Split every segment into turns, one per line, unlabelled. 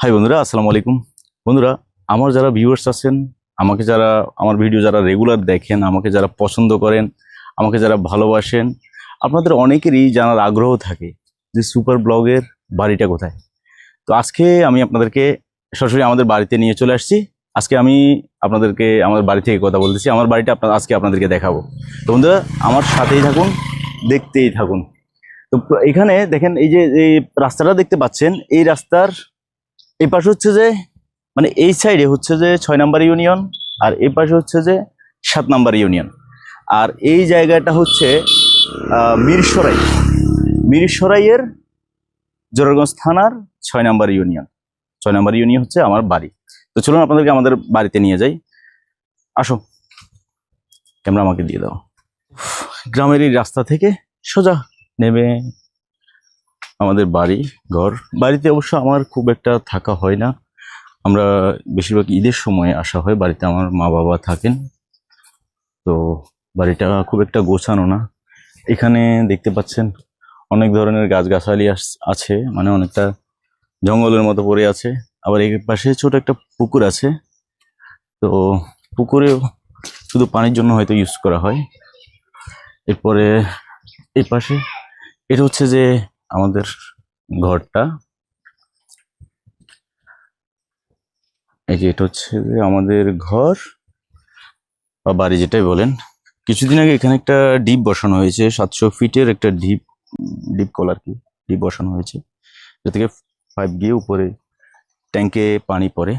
High বন্ধুরা, আসসালামু আলাইকুম। বন্ধুরা, আমার যারা ভিউয়ার্স আছেন, আমাকে যারা, আমার ভিডিও যারা রেগুলার দেখেন, আমাকে যারা পছন্দ করেন, আমাকে যারা ভালোবাসেন, আপনাদের অনেকেরই জানার আগ্রহ থাকে যে সুপার ব্লগের বাড়িটা কোথায়। তো আজকে আমি আপনাদেরকে সরাসরি আমাদের বাড়িতে নিয়ে চলে আসছি। আজকে আমি আপনাদেরকে আমার বাড়ি থেকে কথা বলতেছি, আমার বাড়িটা আপনার আজকে আপনাদেরকে দেখাবো। তো বন্ধুরা, আমার সাথেই থাকুন, দেখতেই থাকুন। তো এখানে দেখেন, এই যে, এই রাস্তাটা দেখতে পাচ্ছেন, এই রাস্তার এই পাশে হচ্ছে যে মানে এই সাইডে হচ্ছে যে ছয় নাম্বার ইউনিয়ন আর এই পাশে হচ্ছে যে সাত নাম্বার ইউনিয়ন। আর এই জায়গাটা হচ্ছে মিরসরাই মিরসরাইয়ের জোরারগঞ্জ থানার ছয় নাম্বার ইউনিয়ন। ছয় নাম্বার ইউনিয়ন হচ্ছে আমার বাড়ি। তো চলুন আপনাদেরকে আমাদের বাড়িতে নিয়ে যাই। আসো। ক্যামেরা আমাকে দিয়ে দাও। গ্রামের এই রাস্তা থেকে সোজা নেমে আমাদের বাড়ি, ঘর। বাড়িতে অবশ্য আমার খুব একটা থাকা হয় না। আমরা বেশিরভাগ ঈদের সময় আসা হয়। বাড়িতে আমার মা বাবা থাকেন। তো বাড়িটা খুব একটা গোছানো না। এখানে দেখতে পাচ্ছেন অনেক ধরনের গাছগাছালি আছে। মানে অনেকটা জঙ্গলের মতো পড়ে আছে। আবার এর পাশে ছোট একটা পুকুর আছে। তো পুকুরেও শুধু পানির জন্য হয়তো ইউজ করা হয়। এরপরে এই পাশে, এটা হচ্ছে যে আমাদের ঘরটা। এই যে এটা হচ্ছে যে আমাদের ঘর বা বাড়ি যেটাই বলেন। কিছুদিন আগে এখানে একটা ডিপ বসানো হয়েছে, সাতশো ফিটের একটা ডিপ ডিপ কল আর কি, ডিপ বসানো হয়েছে। এটা থেকে পাইপ গিয়ে উপরে ট্যাঙ্কে পানি পড়ে।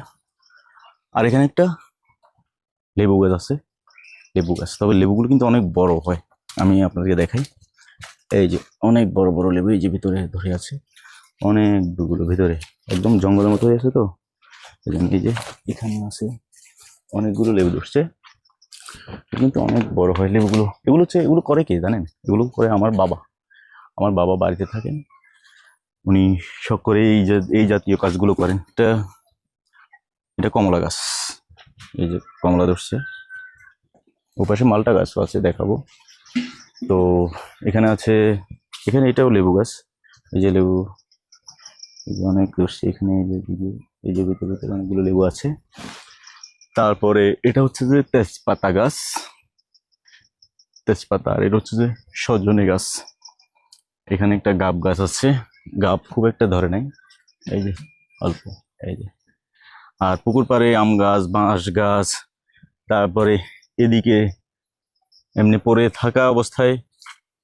আর এখানে একটা লেবু গাছ আছে, লেবু গাছ। তবে লেবুগুলো কিন্তু অনেক বড় হয়, আমি আপনাদেরকে দেখাই। এই যে অনেক বড় বড় লেবু এই যে ভিতরে ধরে আছে অনেকগুলো ভিতরে, একদম জঙ্গলের মতো হয়ে আছে তো। এই যে এখানে আছে অনেকগুলো লেবু ধরছে। কিন্তু অনেক বড় হয় লেবুগুলো। এগুলো হচ্ছে, এগুলো করে কে জানেন? এগুলো করে আমার বাবা। আমার বাবা বাড়িতে থাকেন। উনি শখ করে এই এই জাতীয় কাজগুলো করেন। এটা এটা কমলা গাছ। এই যে কমলা ধরছে। ওপাশে মালটা গাছও আছে, দেখাবো। তো এখানে আছে, এখানে এটাও লেবু গাছ। এই যে লেবু অনেক ধরছে এখানে, এই যে এই যে ভিতরে ভিতরে অনেকগুলো লেবু আছে। তারপরে এটা হচ্ছে যে তেজপাতা গাছ। তেজপাতা, আর এটা হচ্ছে যে সজনে গাছ। এখানে একটা গাব গাছ আছে। গাব খুব একটা ধরে নাই। এই যে, অল্প, এই যে। আর পুকুর পাড়ে আম গাছ, বাঁশ গাছ, তারপরে এদিকে এমনি পরে থাকা অবস্থায়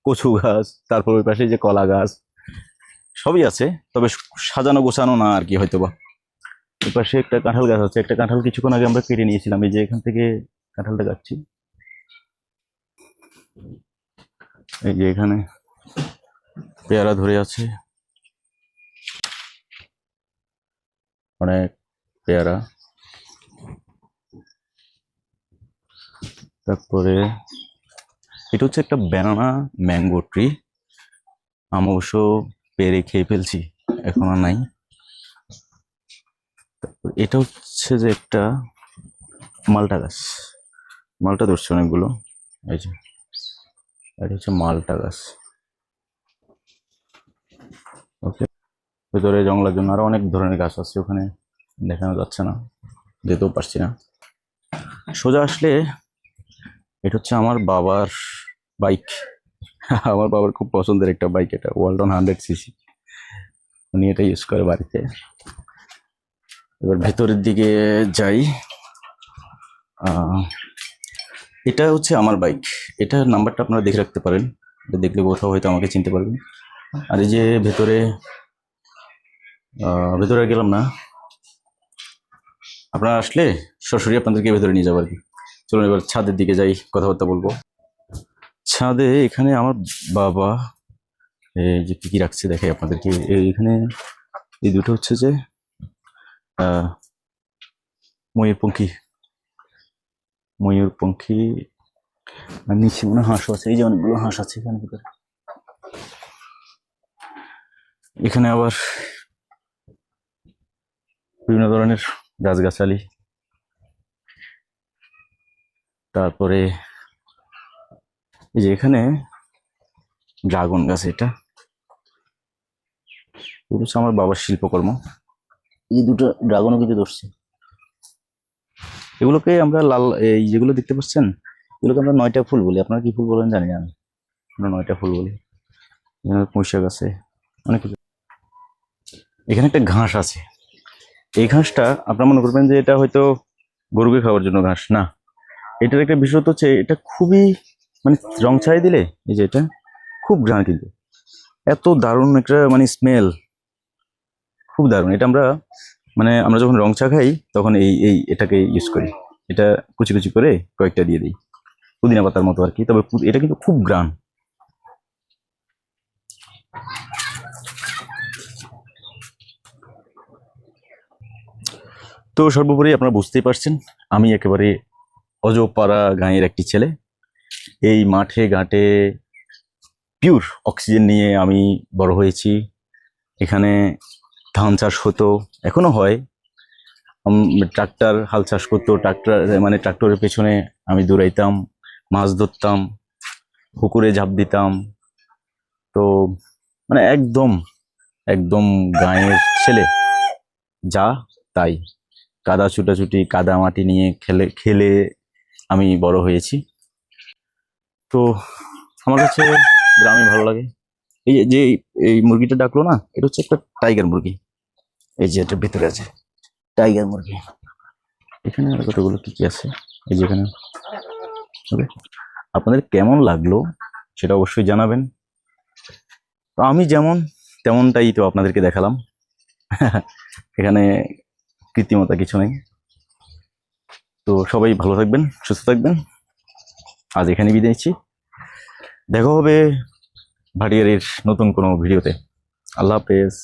কচু গাছ, তারপর ওই পাশে যে কলা গাছ, সবই আছে, তবে সাজানো গোছানো না আর কি হয়তো বা ওই পাশে একটা কাঁঠাল গাছ আছে, একটা কাঁঠাল কিছুক্ষণ আগে আমরা কেটে নিয়েছিলাম, এই যে এখান থেকে কাঁঠালটা গাচ্ছি এই যে এখানে পেয়ারা ধরে আছে। অনেক পেয়ারা। তারপরে এটা হচ্ছে একটা ব্যানানা ম্যাঙ্গো ট্রি আমি অবশ্য পেরে খেয়ে ফেলছি, এখন আর নাই। এটা হচ্ছে যে একটা মালটা গাছ। মালটা ধরছে অনেকগুলো। এই যে, এটা হচ্ছে মালটা গাছ। ওকে, ভেতরে জঙ্গলের জন্য আরও অনেক ধরনের গাছ আছে, ওখানে দেখানো যাচ্ছে না, যেতেও পারছি না। সোজা আসলে এটা হচ্ছে আমার বাবার বাইক। আমার বাবার খুব পছন্দের একটা বাইক এটা ওয়ালটন হান্ড্রেড সিসি উনি এটা ইউজ করে বাড়িতে। এবার ভেতরের দিকে যাই। এটা হচ্ছে আমার বাইক। এটার নাম্বারটা আপনারা দেখে রাখতে পারেন। এটা দেখলে কোথাও হয়তো আমাকে চিনতে পারবেন। আর এই যে ভেতরে ভেতরে গেলাম না। আপনারা আসলে সরাসরি আপনাদেরকে ভেতরে নিয়ে যাব আর কি। চলুন এবার ছাদের দিকে যাই, কথাবার্তা বলব। ছাদে এখানে আমার বাবা, এই যে কি কি রাখছে দেখাই আপনাদেরকে। এই- এখানে এই দুটো হচ্ছে যে ময়ূরপঙ্খী। ময়ূরপঙ্খী, আর নিচে মনে হাঁসও আছে। এই যে অনেকগুলো হাঁস আছে এখানে ভিতরে। এখানে আবার বিভিন্ন ধরনের গাছগাছালি। তারপরে এই যে এখানে ড্রাগন গাছ এটা। এগুলো হচ্ছে আমার বাবার শিল্পকর্ম। এই দুটো ড্রাগনও কিন্তু ধরছে। এগুলোকে আমরা লাল, এই যেগুলো দেখতে পাচ্ছেন, এগুলোকে আমরা নয়টা ফুল বলি। আপনারা কি ফুল বলেন জানি না। আমি আমরা নয়টা ফুল বলি। পুঁইশাক আছে অনেক কিছু। এখানে একটা ঘাস আছে। এই ঘাসটা আপনারা মনে করবেন যে এটা হয়তো গরুকে খাওয়ার জন্য ঘাস, না। এটার একটা বিশেষত্ব হচ্ছে এটা খুবই মানে রং ছাই দিলে, এই যে এটা, খুব ঘ্রাণ কিন্তু। এত দারুণ একটা মানে স্মেল খুব দারুণ। এটা আমরা মানে আমরা যখন রং চা খাই, তখন এই এই এটাকে ইউজ করি। এটা কুচি কুচি করে কয়েকটা দিয়ে দিই। পুদিনা পাতার মতো আর কি, তবে এটা কিন্তু খুব গ্রান তো সর্বোপরি আপনারা বুঝতেই পারছেন, আমি একেবারে অজপাড়া গাঁয়ের একটি ছেলে। এই মাঠে ঘাটে পিওর অক্সিজেন নিয়ে আমি বড় হয়েছি। এখানে ধান চাষ হতো এখনও হয়। ট্রাক্টর, হাল চাষ করতো, ট্রাক্টর মানে ট্রাক্টরের পেছনে আমি দৌড়াইতাম, মাছ ধরতাম, পুকুরে ঝাঁপ দিতাম। তো মানে একদম একদম গাঁয়ের ছেলে, যা তাই। কাদা ছুটাছুটি, কাদা মাটি নিয়ে খেলে খেলে আমি বড় হয়েছি। তো আমার কাছে গ্রামে ভালো লাগে। এই যে- এই মুরগিটা ডাকলো না, এটা হচ্ছে একটা টাইগার মুরগি। এই যে, এটা ভিতরে আছে। টাইগার মুরগি। এখানে আর কতগুলো কি কি আছে? এই যে এখানে। ওকে আপনাদের কেমন লাগল সেটা অবশ্যই জানাবেন। তো আমি যেমন, তেমনটাই তো আপনাদেরকে দেখালাম। এখানে কৃত্রিমতা কিছু নেই। তো সবাই ভালো থাকবেন, সুস্থ থাকবেন। আজ এখানে বিদায় নিচ্ছি। দেখা হবে ভাটিয়ারির নতুন কোনো ভিডিওতে। আল্লাহ হাফেজ।